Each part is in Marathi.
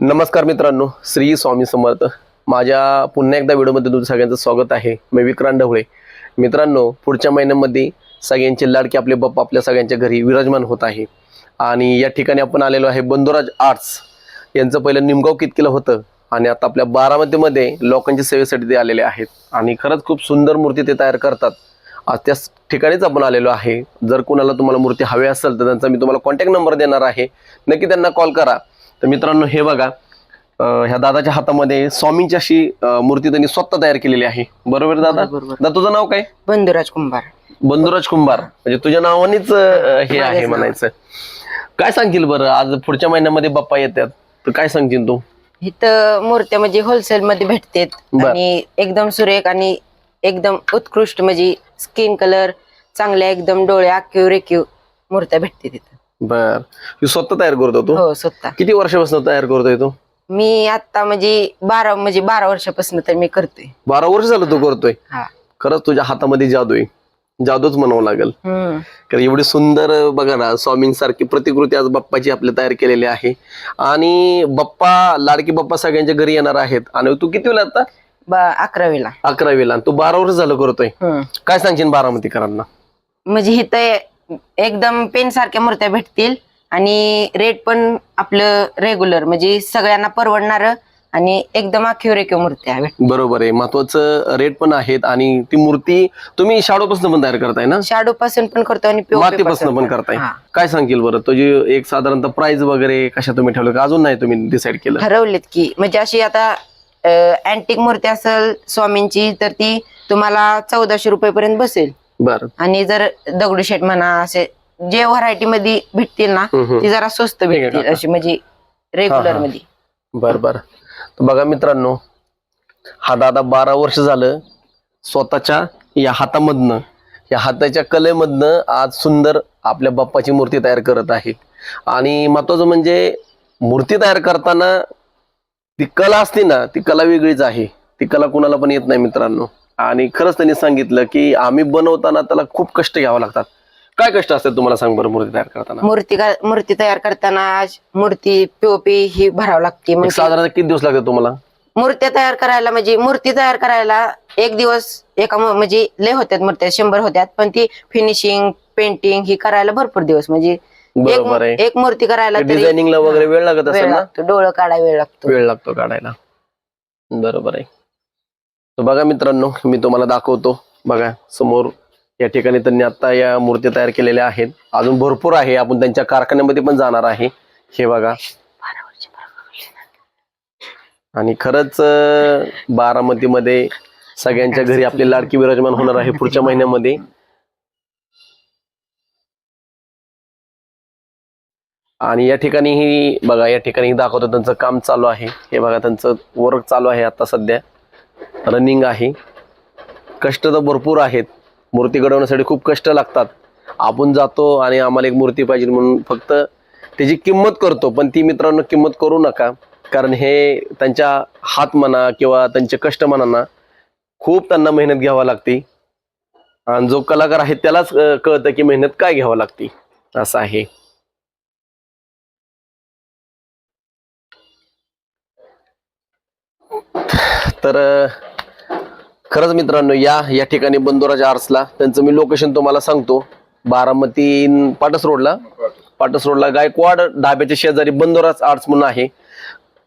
नमस्कार मित्रांनो श्री स्वामी समर्थ. माझ्या पुन्हा एकदा व्हिडिओमध्ये तुमचं सगळ्यांचं स्वागत आहे. मी विक्रांत ढवळे. मित्रांनो पुढच्या महिन्यामध्ये सगळ्यांचे लाडके आपले बाप्पा आपल्या सगळ्यांच्या घरी विराजमान होत आहे. आणि या ठिकाणी आपण आलेलो आहे बंधुराज आर्ट्स. यांचं पहिलं निमगाव कितकीला होतं? आणि आता आपल्या बारामतीमध्ये लोकांच्या सेवेसाठी ते आलेले आहेत. आणि खरंच खूप सुंदर मूर्ती ते तयार करतात. आज त्या ठिकाणीच आपण आलेलो आहे. जर कुणाला तुम्हाला मूर्ती हवी असेल तर त्यांचा मी तुम्हाला कॉन्टॅक्ट नंबर देणार आहे. नक्की त्यांना कॉल करा. तर मित्रांनो हे बघा. ह्या दादाच्या हातामध्ये स्वामींची अशी मूर्ती त्यांनी स्वतः तयार केलेली आहे. बरोबर दादा. दादा तुझं नाव काय? बंधुराज कुंभार. बंधुराज कुंभार. म्हणजे तुझ्या नावानेच हे आहे म्हणायचं. काय सांगशील बरं? आज पुढच्या महिन्यामध्ये बाप्पा येतात. तर काय सांगशील तू? इथं मूर्त्या म्हणजे होलसेल मध्ये भेटतात. आणि एकदम सुरेख आणि एकदम उत्कृष्ट म्हणजे स्किन कलर चांगल्या एकदम डोळे आक्यू रेक्यू मूर्त्या भेटते तिथं बर. तू स्वतः तयार करतो तू? हो स्वतः. किती वर्षापासून तयार करतोय तू? मी आता म्हणजे बारा म्हणजे बारा वर्षापासून तर मी करतोय. बारा वर्ष झालं तू करतोय? हा. खरंच तुझ्या हातामध्ये जादू आहे. जादूच म्हणावं लागेल. हम्म. कारण एवढी सुंदर बघा ना स्वामींसारखी प्रतिकृती आज बाप्पाची आपल्या तयार केलेली आहे. आणि बाप्पा लाडकी बाप्पा सगळ्यांच्या घरी येणार आहेत. आणि तू किती वेळा आता? बा अकरावीला. अकरावीला. आणि तू बारा वर्ष झालं करतोय. हम्म. काय सांगशील बारामतीकरांना? म्हणजे इथं एकदम पेन सारख्या मूर्त्या भेटतील आणि रेट पण आपलं रेग्युलर म्हणजे सगळ्यांना परवडणार आणि एकदम आखीव रेखीव मूर्त्या भेट बरोबर आहे. महत्वाचं रेट पण आहेत आणि ती मूर्ती तुम्ही शाडोपासून पण तयार करताय ना? शाडो पासून पण करतो आणि मातीपासून पासून. पण करताय. काय सांगशील बरं? तुझी एक साधारणतः प्राइस वगैरे कशा तुम्ही ठेवलं? का अजून नाही तुम्ही डिसाईड केलं? ठरवलेत की म्हणजे अशी आता अँटिक मूर्ती असेल स्वामींची तर ती तुम्हाला चौदाशे रुपये पर्यंत बसेल. बरं आणि जर दगडूशेठ म्हणा असे जे व्हरायटी मध्ये भेटतील ना हम्म. ती जरा स्वस्त भेटतील. अशी म्हणजे रेग्युलर हा. मध्ये बर बर तर बघा मित्रांनो हा दादा बारा वर्ष झालं स्वतःच्या या हातामधनं या हाताच्या कलेमधनं आज सुंदर आपल्या बाप्पाची मूर्ती तयार करत आहे आणि महत्वाचं म्हणजे मूर्ती तयार करताना ती कला असते ना ती कला वेगळीच आहे ती कला कुणाला पण येत नाही मित्रांनो आणि खरंच त्यांनी सांगितलं की आम्ही बनवताना त्याला खूप कष्ट घ्यावं लागतात. काय कष्ट असतात तुम्हाला सांग बरं मूर्ती तयार करताना? मूर्ती का- मूर्ती तयार करताना मूर्ती पीओपी ही भरावं लागते. एक साधारण किती दिवस लागतात तुम्हाला? मूर्त्या तयार करायला म्हणजे मूर्ती तयार करायला एक दिवस एका मु- म्हणजे लय होत्यात मूर्त्या शंभर होत्यात. पण ती फिनिशिंग पेंटिंग ही करायला भरपूर दिवस म्हणजे एक बरोबर आहे. एक मूर्ती करायला तरी डिझायनिंगला वगैरे वेळ लागत वेळ असेल ना? लागतो डोळं काढायला वेळ लागतो. वेळ लागतो काढायला. बरोबर आहे. तर बघा मित्रांनो मी तुम्हाला दाखवतो. बघा समोर या ठिकाणी त्यांनी आता या मूर्ती तयार केलेल्या आहेत. अजून भरपूर आहे. आपण त्यांच्या कारखान्यामध्ये पण जाणार आहे. हे बघा. आणि खरंच बारामतीमध्ये सगळ्यांच्या घरी आपली लाडकी विराजमान होणार आहे पुढच्या महिन्यामध्ये. आणि या ठिकाणी ही बघा या ठिकाणी दाखवतो. त्यांचं काम चालू आहे. हे बघा त्यांचं वर्क चालू आहे आता सध्या. रनिंग आहे. कष्ट तर भरपूर आहेत. मूर्ती घडवण्यासाठी खूप कष्ट लागतात. आपण जातो आणि आम्हाला एक मूर्ती पाहिजे म्हणून फक्त त्याची किंमत करतो पण ती मित्रांनो किंमत करू नका. कारण हे त्यांच्या हात म्हणा किंवा त्यांचे कष्ट म्हणा खूप त्यांना मेहनत घ्यावा लागते. आणि जो कलाकार आहे त्यालाच कळतं की मेहनत काय घ्यावं लागते. असं आहे. तर खरंच मित्रांनो या या ठिकाणी बंदोराज आर्ट्सला त्यांचं मी लोकेशन तुम्हाला सांगतो. बारामती पाटस रोडला. पाटस रोडला गायकवाड ढाब्याच्या शेजारी बंदोराज आर्ट्स म्हणून आहे.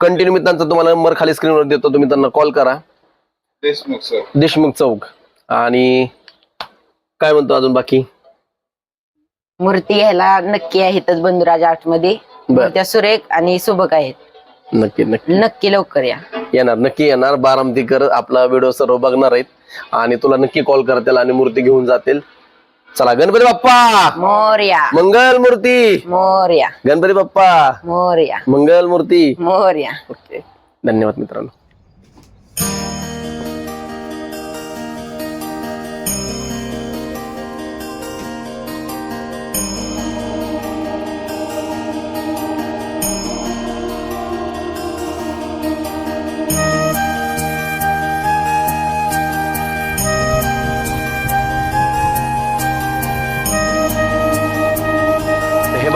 कंटिन्यू मी त्यांचा तुम्हाला नंबर खाली स्क्रीनवर देतो. तुम्ही त्यांना कॉल करा. देशमुख सर देशमुख चौक. आणि काय म्हणतो अजून बाकी? मूर्ती घ्यायला नक्की आहेतच बंधुराज आर्टमध्ये बर. त्या सुरेख आणि सुबक आहेत. नक्की नक्की. नक्की लवकर या. येणार. नक्की येणार. बारामतीकर आपला व्हिडिओ सर्व बघणार आहेत. आणि तुला नक्की कॉल करतील आणि मूर्ती घेऊन जातील. चला गणपती बाप्पा! मोर्या. मंगल मूर्ती! मोर्या. गणपती बाप्पा! मोर्या. मंगल मूर्ती! मोर्या. ओके. धन्यवाद मित्रांनो.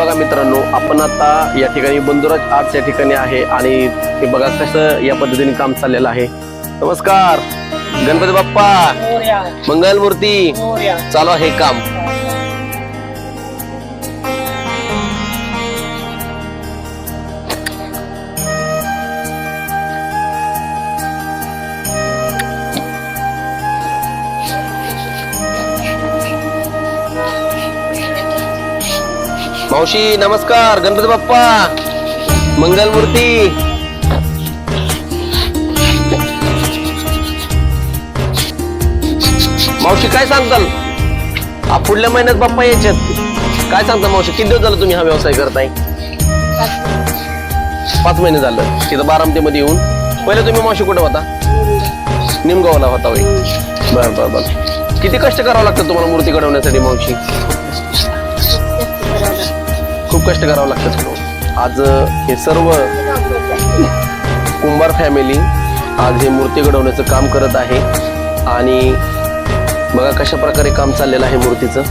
बघा मित्रांनो आपण आता या ठिकाणी बंधुराज आर्ट्स या ठिकाणी आहे आणि हे बघा कसं या पद्धतीने काम चाललेलं आहे. नमस्कार. गणपती बाप्पा. मंगल मूर्ती चालू आहे काम. मावशी नमस्कार. गणपती बाप्पा. मंगल मूर्ती मावशी काय सांगताल? हा पुढल्या महिन्यात बाप्पा यायच्यात. काय सांगता मावशी? किती दिवस झालं तुम्ही हा व्यवसाय करताय? पाच महिने झालं. तिथं बारामतीमध्ये येऊन. पहिले तुम्ही मावशी कुठे होता? निमगावला होता होय. बर बर बर. किती कष्ट करावं लागतं तुम्हाला मूर्ती घडवण्यासाठी मावशी? खूप कष्ट करावं लागतं आज हे सर्व कुंभार फॅमिली आज हे मूर्ती घडवण्याचं काम करत आहे. आणि बघा कशा प्रकारे काम चाललेलं आहे मूर्तीचं.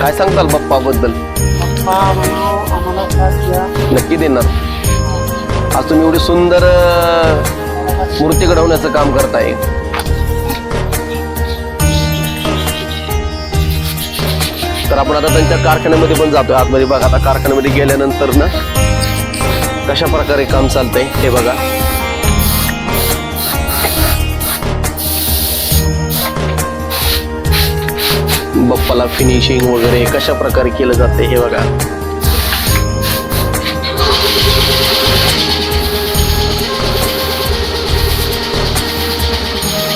काय सांगताल बाप्पा बद्दल? नक्की देणार. आज तुम्ही एवढी सुंदर मूर्ती घडवण्याचं काम करताय. तर आपण आता त्यांच्या कारखान्यामध्ये पण जातोय. आतमध्ये बघा आता कारखान्यामध्ये गेल्यानंतर ना कशा प्रकारे काम चालतंय हे बघा. बप्पाला फिनिशिंग वगैरे कशा प्रकारे केलं जाते हे बघा.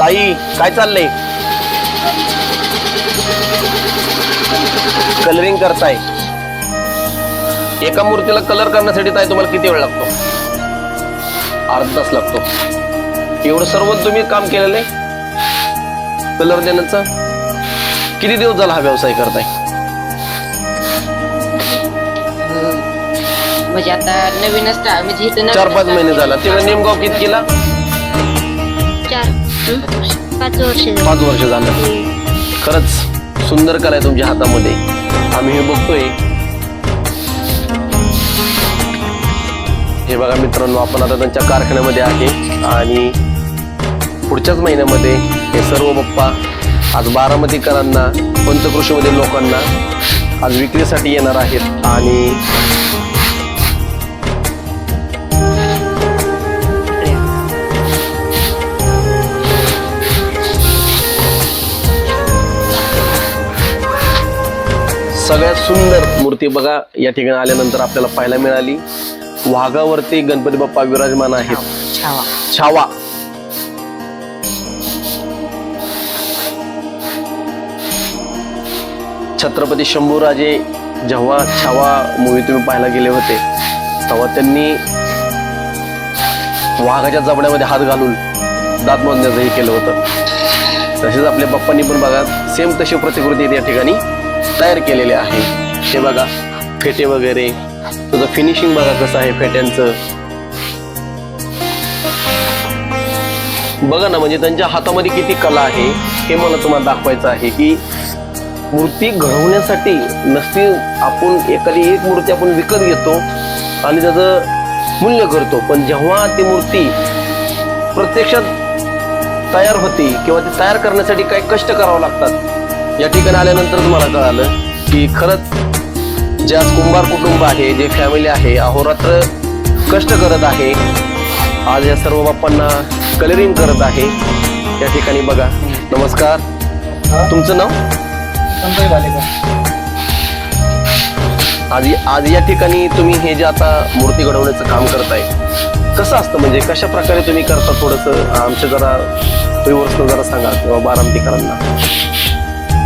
ताई काय चाललंय? कलरिंग करताय. एका मूर्तीला कलर करण्यासाठी ताई तुम्हाला किती वेळ लागतो? अर्धा तास लागतो. एवढं सर्व तुम्ही काम केलेलं आहे? कलर देण्याचं? किती दिवस झाला हा व्यवसाय करताय? म्हणजे आता नवीनच म्हणजे इथं चार पाच महिने झाला. तिकडे नेमगाव किती केला? चार? पाच वर्ष. पाच वर्ष झालं. खरंच सुंदर कला आहे तुमच्या हातामध्ये. आम्ही हे बघतोय. हे बघा मित्रांनो आपण आता त्यांच्या कारखान्यामध्ये आहे. आणि पुढच्याच महिन्यामध्ये हे सर्व बाप्पा आज बारामतीकरांना पंचकृषीमधील लोकांना आज विक्रीसाठी येणार आहेत. आणि सगळ्यात सुंदर मूर्ती बघा या ठिकाणी आल्यानंतर आपल्याला पाहायला मिळाली. वाघावरती गणपती बाप्पा विराजमान आहेत. छावा. छावा. छत्रपती शंभूराजे जेव्हा छावा मूवी तुम्ही पाहायला गेले होते तेव्हा त्यांनी वाघाच्या जबड्यामध्ये हात घालून दात मोजण्याचंही केलं होतं. तसेच आपल्या बाप्पांनी पण बघा सेम तशी प्रतिकृती या ठिकाणी. तयार केलेले आहे. हे बघा फेटे वगैरे. तुझं फिनिशिंग बघा कसं आहे फेट्यांचं. बघा ना म्हणजे त्यांच्या हातामध्ये किती कला आहे हे मला तुम्हाला दाखवायचं आहे की मूर्ती घडवण्यासाठी नसती आपण एखादी एक मूर्ती आपण विकत घेतो आणि त्याचं मूल्य करतो. पण जेव्हा ती मूर्ती प्रत्यक्षात तयार होती किंवा ती तयार करण्यासाठी काही कष्ट करावं लागतात या ठिकाणी आल्यानंतर तुम्हाला कळालं की खरंच जे आज कुंभार कुटुंब आहे जे फॅमिली आहे अहोरात्र कष्ट करत आहे आज या सर्व बाप्पांना कलरिंग करत आहे. या ठिकाणी बघा. नमस्कार. तुमचं नाव? आज आज या ठिकाणी तुम्ही हे जे आता मूर्ती घडवण्याचं काम करताय कसं असतं? म्हणजे कशा प्रकारे तुम्ही करता थोडंसं? आमच्या जरा व्ह्युअर्सनं जरा सांगा किंवा बारामतीकरांना.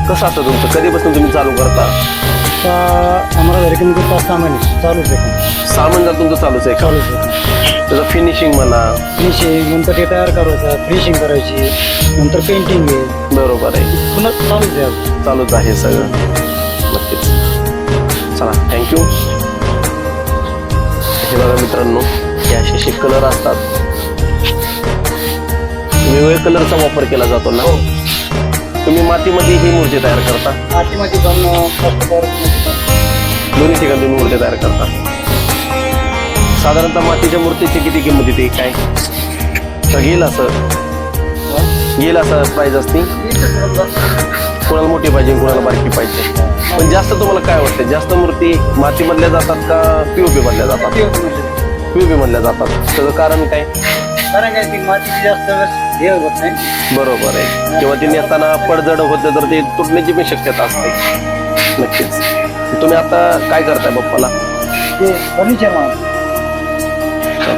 कसं असतं तुमचं? कधीपासून तुम्ही चालू करता? आता आम्हाला घरी कमी कमी पाच सहा महिने चालूच आहे. काम सामान जर तुमचं चालूच आहे का? चालूच आहे. काम त्याचं फिनिशिंग म्हणा. फिनिशिंग नंतर ते तयार करायचं फिनिशिंग करायची नंतर पेंटिंग आहे. बरोबर आहे. पुन्हा चालूच आहे अजून. चालूच आहे सगळं. नक्कीच. चला थँक्यू हे बघा मित्रांनो हे असे असे कलर असतात. वेगवेगळ्या कलरचा वापर केला जातो ना? तुम्ही मातीमध्ये ही मूर्ती तयार करता? मातीमध्ये पण. दोन्ही ठिकाणी तुम्ही मूर्ती तयार करता. साधारणतः मातीच्या मूर्तीची किती किंमत येते? काय? तर घेईल असं. घेईल असं प्राइस असते. कोणाला मोठी पाहिजे कोणाला बारकी पाहिजे. पण जास्त तुम्हाला काय वाटतं? जास्त मूर्ती मातीमधल्या जातात का पीओपी मधल्या जातात? पीओपी मधल्या जातात. त्याचं कारण काय? कारण काय ती मातीची जास्त वेळेस हे होत नाही. बरोबर आहे. किंवा ती नेताना पडझड होते तर ते तुटण्याची पण शक्यता असते. नक्कीच. तुम्ही आता काय करताय बाप्पाला? ते फर्निचर म्हणून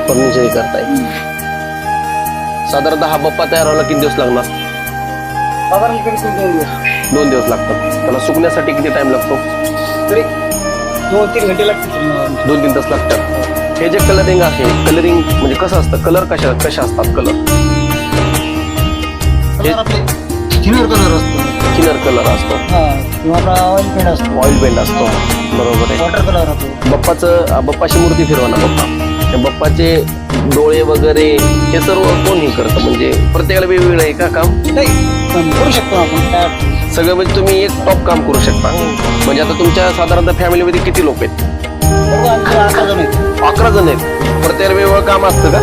फर्निचर करताय. साधारणतः हा बप्पा तयार व्हायला किती दिवस लागणार? साधारण दोन दिवस. दोन दिवस लागतात. त्याला सुकण्यासाठी किती टाइम लागतो? तरी दोन तीन घंटे लागतील. दोन तीन तास लागतात. हे जे कलरिंग आहे कलरिंग म्हणजे कसं असतं? कलर कशा कशा असतात कलर थिनर कलर असतो. थिनर कलर असतो. हा किंवा आपला ऑइल पेंट असतो. ऑइल पेंट असतो. बरोबर आहे. वॉटर कलर असतो. बप्पाचं बप्पाची मूर्ती फिरवा ना बप्पा. त्या बप्पाचे डोळे वगैरे हे सर्व कोणी करतं? म्हणजे प्रत्येकाला वेगवेगळं आहे का काम? नाही करू शकतो आपण. काय. सगळं म्हणजे तुम्ही एक टॉप काम करू शकता. म्हणजे आता तुमच्या साधारणतः फॅमिलीमध्ये किती लोक आहेत. अकरा जण आहेत. प्रत्येकाला वेगवेगळं काम असतं का?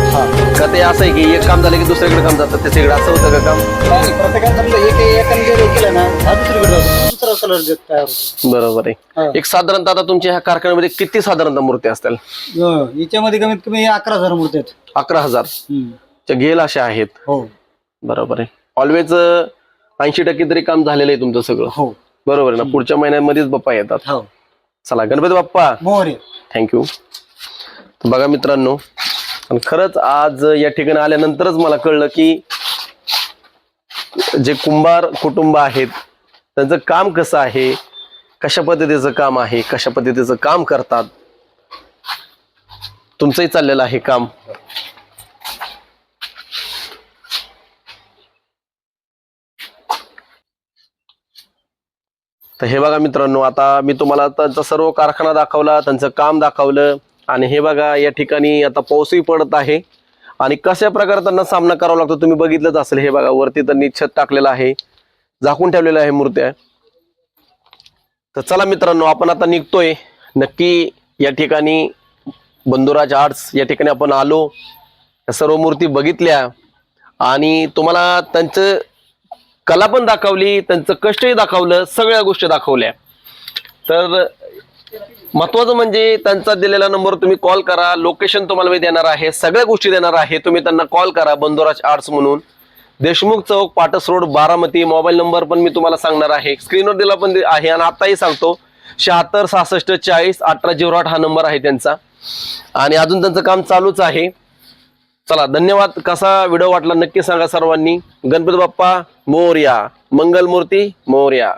का ते असं आहे की एक काम झालं की दुसरीकडे काम जातं? त्याच्याकडे असं होतं का काम? नाही प्रत्येकाने समजा एक एकाने जर हे केलं ना हा दुसरीकडे जातो. दुसरा कलर तयार होतो. बरोबर हा. आहे एक साधारणतः आता तुमच्या ह्या कारखान्यामध्ये किती साधारणतः मूर्ती असतील? हो, याच्यामध्ये कमीत कमी अकरा हजार मूर्ती आहेत. अकरा हजार. च्या गेल अशा आहेत. हो. बरोबर आहे. ऑलवेज ऐंशी टक्के तरी काम झालेलं आहे तुमचं सगळं. हो. बरोबर आहे ना. पुढच्या महिन्यामध्येच बाप्पा येतात. हो. चला गणपती बाप्पा. मोहरे. थँक्यू बघा मित्रांनो आणि खरंच आज या ठिकाणी आल्यानंतरच मला कळलं की जे कुंभार कुटुंब आहेत त्यांचं काम कसं आहे कशा पद्धतीचं काम आहे कशा पद्धतीचं काम करतात तुमचंही चाललेलं आहे काम. तर हे बघा मित्रांनो आता मी तुम्हाला त्यांचा सर्व कारखाना दाखवला त्यांचं काम दाखवलं आणि हे बघा या ठिकाणी आता पाऊसही पडत आहे. आणि कशा प्रकारे त्यांना सामना करावा लागतो तुम्ही बघितलंच असेल. हे बघा वरती त्यांनी छत टाकलेलं आहे. झाकून ठेवलेलं आहे मूर्त्या. तर चला मित्रांनो आपण आता निघतोय. नक्की या ठिकाणी बंधुराज आर्ट्स या ठिकाणी आपण आलो. सर्व मूर्ती बघितल्या. आणि तुम्हाला त्यांचं कला पण दाखवली त्यांचं कष्टही दाखवलं सगळ्या गोष्टी दाखवल्या. तर महत्वाचं म्हणजे त्यांचा दिलेला नंबर तुम्ही कॉल करा लोकेशन तुम्हाला मी देणार आहे सगळ्या गोष्टी देणार आहे तुम्ही त्यांना कॉल करा बंदोराज आर्ट्स म्हणून. Deshmukh Chowk Patas road Baramati mobile number पण मी तुम्हाला सांगणार आहे. स्क्रीनवर दिला पण आहे आणि आताही सांगतो शहात्तर सहासष्ट चाळीस अठरा झिरो आठ हा नंबर आहे त्यांचा. आणि अजून त्यांचं काम चालूच आहे. चला धन्यवाद. कसा व्हिडिओ वाटला नक्की सांगा सर्वांनी. गणपती बाप्पा मोर्या. मंगलमूर्ती मोर्या.